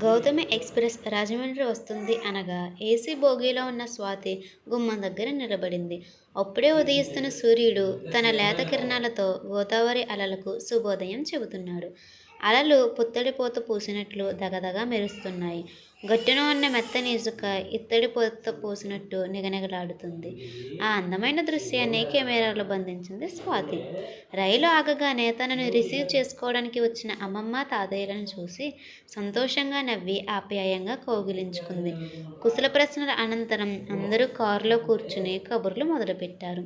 Gautami express Rajahmundry వస్తుంది అనగా AC బోగీలో ఉన్న స్వాతి గుమ్మం దగ్గర నిలబడింది. అప్పుడే ఉదయిస్తున్న సూర్యుడు తన లేత కిరణాలతో గోదావరి అలలకు శుభోదయం చెబుతున్నాడు. అలలు పుత్తడిపోత పూసినట్లు దగదగా మెరుస్తున్నాయి. గట్టున ఉన్న మెత్తని ఇసుక ఇత్తడి పూత పూసినట్టు నిగనిగలాడుతుంది. ఆ అందమైన దృశ్యాన్ని కెమెరాలో బంధించింది స్వాతి. రైలు ఆగగానే తనను రిసీవ్ చేసుకోవడానికి వచ్చిన అమ్మమ్మ తాతయ్యలను చూసి సంతోషంగా నవ్వి ఆప్యాయంగా కౌగిలించుకుంది. కుశల ప్రశ్నల అనంతరం అందరూ కారులో కూర్చుని కబుర్లు మొదలుపెట్టారు.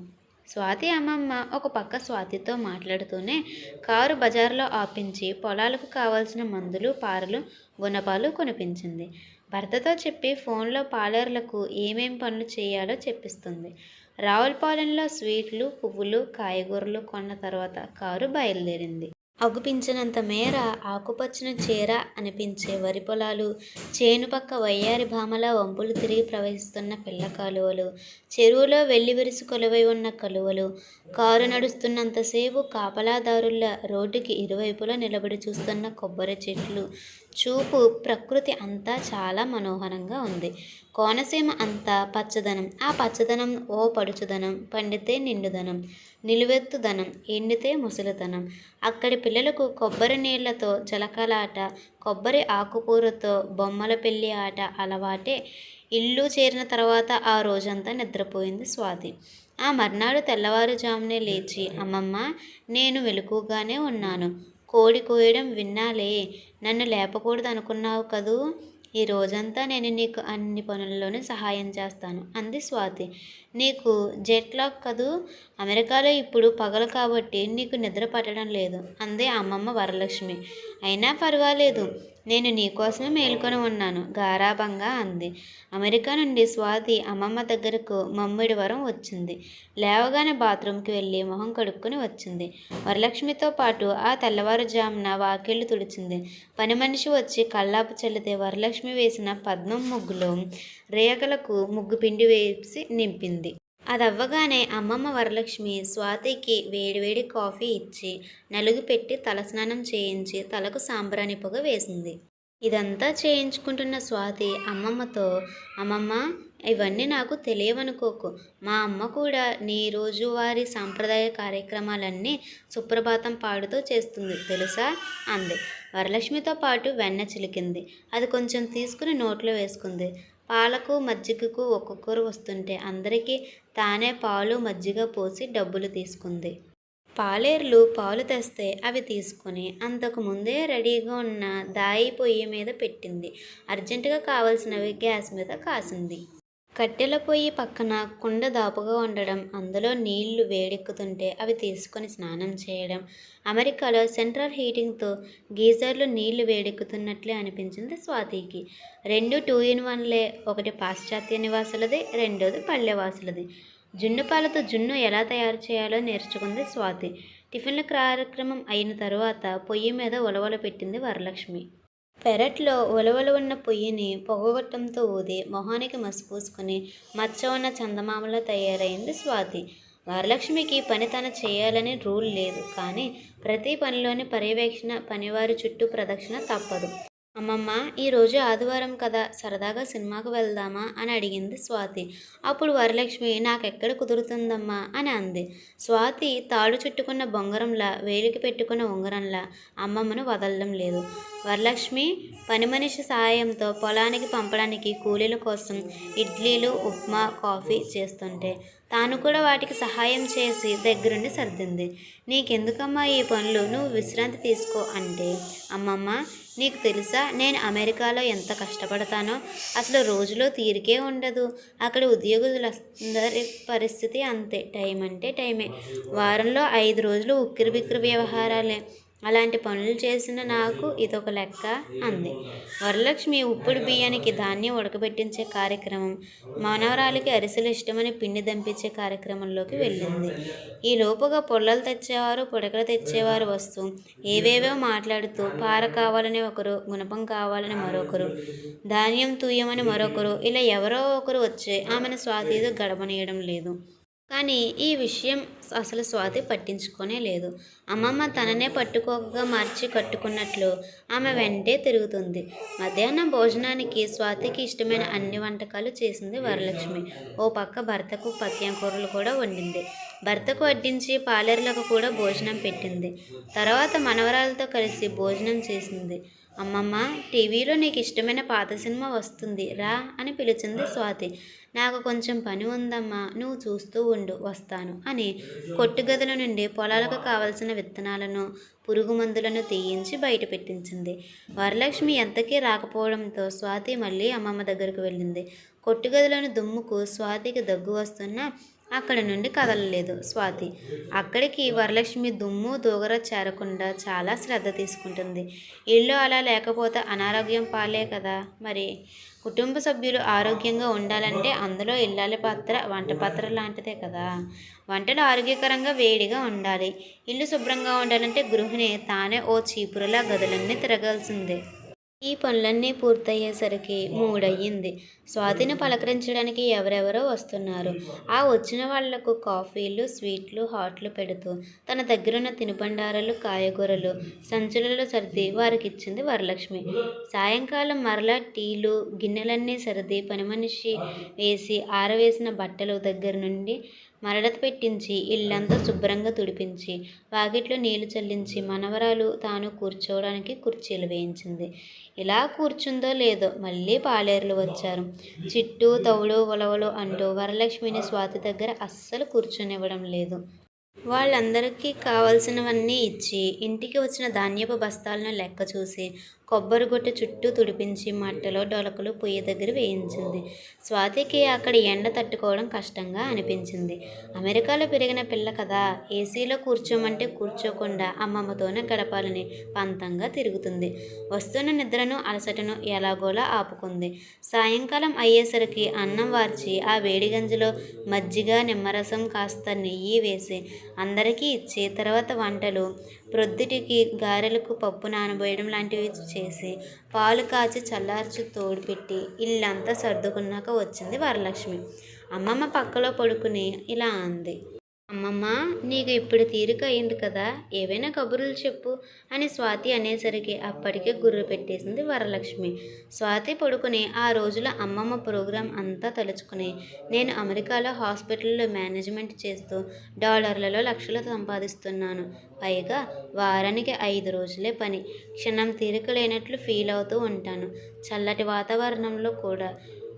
స్వాతి అమ్మమ్మ ఒక పక్క స్వాతితో మాట్లాడుతూనే కారు బజార్లో ఆపించి పొలాలకు కావాల్సిన మందులు పారలు గుణపాలు కొనిపించింది. భర్తతో చెప్పి ఫోన్లో పాలేర్లకు ఏమేం పనులు చేయాలో చెప్పిస్తుంది. రావులపాలెంలో స్వీట్లు పువ్వులు కాయగూరలు కొన్న తర్వాత కారు బయలుదేరింది. అగుపించినంత మేర ఆకుపచ్చని చీర అనిపించే వరి పొలాలు చేను పక్క వయ్యారి భామల వంపులు తిరిగి ప్రవహిస్తున్న పిల్ల కాలువలు చెరువులో వెల్లి విరుసు కొలువై ఉన్న కలువలు కారు నడుస్తున్నంతసేపు కాపలాదారుల రోడ్డుకి ఇరువైపులా నిలబడి చూస్తున్న కొబ్బరి చెట్లు చూపు ప్రకృతి అంతా చాలా మనోహరంగా ఉంది. కోనసీమ అంతా పచ్చదనం ఆ పచ్చదనం ఓ పడుచుదనం పండితే నిండుదనం నిలువెత్తుదనం ఎండితే ముసలితనం. అక్కడి పిల్లలకు కొబ్బరి నీళ్ళతో జలకలాట కొబ్బరి ఆకుకూరతో బొమ్మల పెళ్ళి ఆట అలవాటే. ఇల్లు చేరిన తర్వాత ఆ రోజంతా నిద్రపోయింది స్వాతి. ఆ మర్నాడు తెల్లవారుజామునే లేచి అమ్మమ్మ నేను వెలుకుగానే ఉన్నాను. కోడి కోయడం విన్నాలే. నన్ను లేపకూడదు అనుకున్నావు కదూ? ఈ రోజంతా నేను నీకు అన్ని పనుల్లోనూ సహాయం చేస్తాను. అంది స్వాతి. నీకు జెట్ లాక్ కదూ? అమెరికాలో ఇప్పుడు పగలు కాబట్టి నీకు నిద్ర పట్టడం లేదు. అంది అమ్మమ్మ వరలక్ష్మి. అయినా పర్వాలేదు. నేను నీకోసమే మేల్కొని ఉన్నాను గారాభంగా అంది. అమెరికా నుండి స్వాతి అమ్మమ్మ దగ్గరకు మమ్మిడి వరం వచ్చింది. లేవగానే బాత్రూంకి వెళ్ళి మొహం కడుక్కొని వచ్చింది. వరలక్ష్మితో పాటు ఆ తెల్లవారుజామున వాకిళ్ళు తుడిచింది. పని మనిషి వచ్చి కల్లాపు చల్లితే వరలక్ష్మి వేసిన పద్మం ముగ్గులో రేఖలకు ముగ్గు పిండి వేసి నింపింది. అది అవ్వగానే అమ్మమ్మ వరలక్ష్మి స్వాతికి వేడివేడి కాఫీ ఇచ్చి నలుగు పెట్టి తలస్నానం చేయించి తలకు సాంబ్రాణి పొగ వేసింది. ఇదంతా చేయించుకుంటున్న స్వాతి అమ్మమ్మతో అమ్మమ్మ ఇవన్నీ నాకు తెలియవనుకోకు. మా అమ్మ కూడా నీ రోజువారీ సాంప్రదాయ కార్యక్రమాలన్నీ సుప్రభాతం పాడుతూ చేస్తుంది తెలుసా? అంది. వరలక్ష్మితో పాటు వెన్న చిలికింది. అది కొంచెం తీసుకుని నోట్లో వేసుకుంది. పాలకు మజ్జిగకు ఒక్కొక్కరు వస్తుంటే అందరికీ తానే పాలు మజ్జిగ పోసి డబ్బులు తీసుకుంది. పాలేర్లు పాలు తెస్తే అవి తీసుకొని అంతకు ముందే రెడీగా ఉన్న దాయి పొయ్యి మీద పెట్టింది. అర్జెంటుగా కావలసినవి గ్యాస్ మీద కాసింది. కట్టెల పొయ్యి పక్కన కుండ దాపుగా ఉండడం అందులో నీళ్ళు వేడెక్కుతుంటే అవి తీసుకొని స్నానం చేయడం. అమెరికాలో సెంట్రల్ హీటింగ్తో గీజర్లు నీళ్ళు వేడెక్కుతున్నట్లే అనిపించింది స్వాతికి. రెండు టూ ఇన్ వన్లే ఒకటి పాశ్చాత్య నివాసులది రెండోది పల్లెవాసులది జున్ను పాలతో జున్ను ఎలా తయారు చేయాలో నేర్చుకుంది స్వాతి. టిఫిన్ల కార్యక్రమం అయిన తరువాత పొయ్యి మీద ఉలవలు పెట్టింది వరలక్ష్మి. పెరట్లో ఉలవలు ఉన్న పొయ్యిని పొగగొట్టంతో ఊది మొహానికి మసిపూసుకుని మచ్చ ఉన్న చందమామలో తయారైంది స్వాతి. వరలక్ష్మికి పని తన చేయాలని రూల్ లేదు కానీ ప్రతి పనిలోని పర్యవేక్షణ పనివారి చుట్టూ ప్రదక్షిణ తప్పదు. అమ్మమ్మ ఈరోజు ఆదివారం కదా సరదాగా సినిమాకు వెళ్దామా అని అడిగింది స్వాతి. అప్పుడు వరలక్ష్మి నాకెక్కడ కుదురుతుందమ్మా అని అంది. స్వాతి తాడు చుట్టుకున్న బొంగరంలా వేలికి పెట్టుకున్న ఉంగరంలా అమ్మమ్మను వదలడం లేదు. వరలక్ష్మి పని మనిషి సహాయంతో పొలానికి పంపడానికి కూలీల కోసం ఇడ్లీలు ఉప్మా కాఫీ చేస్తుంటే తాను కూడా వాటికి సహాయం చేసి దగ్గరుండి సర్దింది. నీకెందుకమ్మా ఈ పనులు? నువ్వు విశ్రాంతి తీసుకో అంటే అమ్మమ్మ నీకు తెలుసా? నేను అమెరికాలో ఎంత కష్టపడతానో? అసలు రోజులో తీరికే ఉండదు. అక్కడ ఉద్యోగులందరి పరిస్థితి అంతే. టైం అంటే టైమే. వారంలో ఐదు రోజులు ఉక్కిరి బిక్కిరి వ్యవహారాలే. అలాంటి పనులు చేసిన నాకు ఇదొక లెక్క అంది. వరలక్ష్మి ఉప్పుడు బియ్యానికి ధాన్యం ఉడకబెట్టించే కార్యక్రమం మనవరాలికి అరిసెలు ఇష్టమని పిండి దంపించే కార్యక్రమంలోకి వెళ్ళింది. ఈ లోపుగా పొల్లలు తెచ్చేవారు పుడకలు తెచ్చేవారు వస్తూ ఏవేవో మాట్లాడుతూ పార కావాలని ఒకరు గుణపం కావాలని మరొకరు ధాన్యం తూయమని మరొకరు ఇలా ఎవరో ఒకరు వచ్చి ఆమెను స్వాతీదు గడపనీయడం లేదు. కానీ ఈ విషయం అసలు స్వాతి పట్టించుకోనే లేదు. అమ్మమ్మ తననే పట్టుకోకగా మార్చి కట్టుకున్నట్లు ఆమె వెంటే తిరుగుతుంది. మధ్యాహ్నం భోజనానికి స్వాతికి ఇష్టమైన అన్ని వంటకాలు చేసింది వరలక్ష్మి. ఓ పక్క భర్తకు పత్యం కూరలు కూడా వండింది. భర్తకు వడ్డించి పాలేరులకు కూడా భోజనం పెట్టింది. తర్వాత మనవరాలతో కలిసి భోజనం చేసింది. అమ్మమ్మ టీవీలో నీకు ఇష్టమైన పాత సినిమా వస్తుంది రా అని పిలిచింది స్వాతి. నాకు కొంచెం పని ఉందమ్మా నువ్వు చూస్తూ ఉండు వస్తాను అని కొట్టుగదుల నుండి పొలాలకు కావలసిన విత్తనాలను పురుగు మందులను తీయించి బయట పెట్టించింది. వరలక్ష్మి ఎంతకీ రాకపోవడంతో స్వాతి మళ్ళీ అమ్మమ్మ దగ్గరకు వెళ్ళింది. కొట్టుగదిలోని దుమ్ముకు స్వాతికి దగ్గు వస్తున్నా అక్కడి నుండి కదలలేదు స్వాతి. అక్కడికి వరలక్ష్మి దుమ్ము దూగర చేరకుండా చాలా శ్రద్ధ తీసుకుంటుంది. ఇల్లు అలా లేకపోతే అనారోగ్యం పాలే కదా. మరి కుటుంబ సభ్యులు ఆరోగ్యంగా ఉండాలంటే అందులో ఇల్లాలి పాత్ర వంట పాత్ర లాంటిదే కదా. వంటలు ఆరోగ్యకరంగా వేడిగా ఉండాలి. ఇల్లు శుభ్రంగా ఉండాలంటే గృహిణి తానే ఓ చీపురులా గదులన్నీ తిరగాల్సిందే. ఈ పనులన్నీ పూర్తయ్యేసరికి మూడయ్యింది. స్వాతిని పలకరించడానికి ఎవరెవరో వస్తున్నారు. ఆ వచ్చిన వాళ్ళకు కాఫీలు స్వీట్లు హాట్లు పెడుతూ తన దగ్గరున్న తినుబండారాలు కాయగూరలు సంచులలో సర్ది వారికి ఇచ్చింది వరలక్ష్మి. సాయంకాలం మరలా టీలు గిన్నెలన్నీ సర్ది పని మనిషి వేసి ఆరవేసిన బట్టలు దగ్గర నుండి మరడత పెట్టించి ఇల్లంతా శుభ్రంగా తుడిపించి వాకిట్లో నీళ్ళు చల్లించి మనవరాలు తాను కూర్చోవడానికి కుర్చీలు వేయించింది. ఇలా కూర్చుందో లేదో మళ్ళీ పాలేరులు వచ్చారు. చిట్టు తవుడు ఉలవలు అంటూ వరలక్ష్మిని స్వాతి దగ్గర అస్సలు కూర్చొనివ్వడం లేదు. వాళ్ళందరికీ కావలసినవన్నీ ఇచ్చి ఇంటికి వచ్చిన ధాన్యపు బస్తాలను లెక్క చూసి కొబ్బరి గుట్ట చుట్టూ తుడిపించి మట్టలో డొలకలు పొయ్యి దగ్గర వేయించింది. స్వాతికి అక్కడ ఎండ తట్టుకోవడం కష్టంగా అనిపించింది. అమెరికాలో పెరిగిన పిల్ల కదా ఏసీలో కూర్చోమంటే కూర్చోకుండా అమ్మమ్మతోనే గడపాలని పంతంగా తిరుగుతుంది. వస్తున్న నిద్రను అలసటను ఎలాగోలా ఆపుకుంది. సాయంకాలం అయ్యేసరికి అన్నం వార్చి ఆ వేడి గంజిలో మజ్జిగ నిమ్మరసం కాస్త నెయ్యి వేసి అందరికీ ఇచ్చి తర్వాత వంటలు ప్రొద్దుటికి గారెలకు పప్పు నానబోయడం లాంటివి చేసి పాలు కాచి చల్లార్చి తోడుపెట్టి ఇల్లంతా సర్దుకున్నాక వచ్చింది వరలక్ష్మి. అమ్మమ్మ పక్కలో పడుకుని ఇలా అంది. అమ్మమ్మ నీకు ఇప్పుడు తీరిక అయింది కదా ఏవైనా కబుర్లు చెప్పు అని స్వాతి అనేసరికి అప్పటికే గుర్రు పెట్టేసింది వరలక్ష్మి. స్వాతి పడుకుని ఆ రోజుల అమ్మమ్మ ప్రోగ్రాం అంతా తలుచుకుని నేను అమెరికాలో హాస్పిటల్లో మేనేజ్మెంట్ చేస్తూ డాలర్లలో లక్షలు సంపాదిస్తున్నాను. పైగా వారానికి ఐదు రోజులే పని. క్షణం తీరిక లేనట్లు ఫీల్ అవుతూ ఉంటాను. చల్లటి వాతావరణంలో కూడా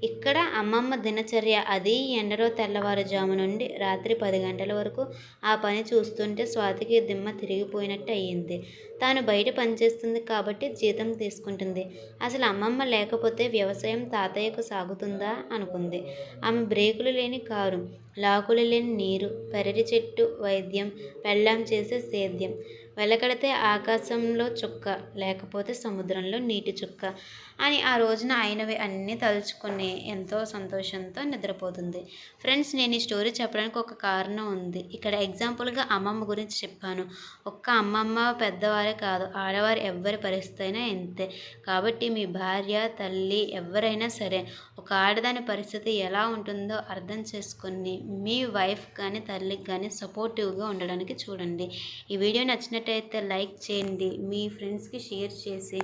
ఇక్కడ అమ్మమ్మ దినచర్య అది ఎండలో తెల్లవారుజాము నుండి రాత్రి పది గంటల వరకు ఆ పని చూస్తుంటే స్వాతికి దిమ్మ తిరిగిపోయినట్టు అయ్యింది తాను బయట పనిచేస్తుంది కాబట్టి జీతం తీసుకుంటుంది. అసలు అమ్మమ్మ లేకపోతే వ్యవసాయం తాతయ్యకు సాగుతుందా? అనుకుంది. ఆమె బ్రేకులు లేని కారు లాకులు లేని నీరు పెరటి చెట్టు వైద్యం పెళ్ళాం చేసే సేద్యం. వెలకడితే ఆకాశంలో చుక్క లేకపోతే సముద్రంలో నీటి చుక్క అని ఆ రోజున అయినవి అన్నీ తలుచుకుని ఎంతో సంతోషంతో నిద్రపోతుంది. ఫ్రెండ్స్ నేను ఈ స్టోరీ చెప్పడానికి ఒక కారణం ఉంది. ఇక్కడ ఎగ్జాంపుల్గా అమ్మమ్మ గురించి చెప్పాను. ఒక్క అమ్మమ్మ పెద్దవారే కాదు ఆడవారు ఎవరి పరిస్థితి అయినా ఇంతే. కాబట్టి మీ భార్య తల్లి ఎవరైనా సరే ఒక ఆడదాని పరిస్థితి ఎలా ఉంటుందో అర్థం చేసుకొని మీ వైఫ్ కానీ తల్లికి కానీ సపోర్టివ్గా ఉండడానికి చూడండి. ఈ వీడియో నచ్చినట్టు నచ్చినట్టయితే లైక్ చేయండి మీ ఫ్రెండ్స్కి షేర్ చేసి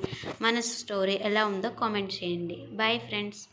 మన స్టోరీ ఎలా ఉందో కామెంట్ చేయండి. Bye friends.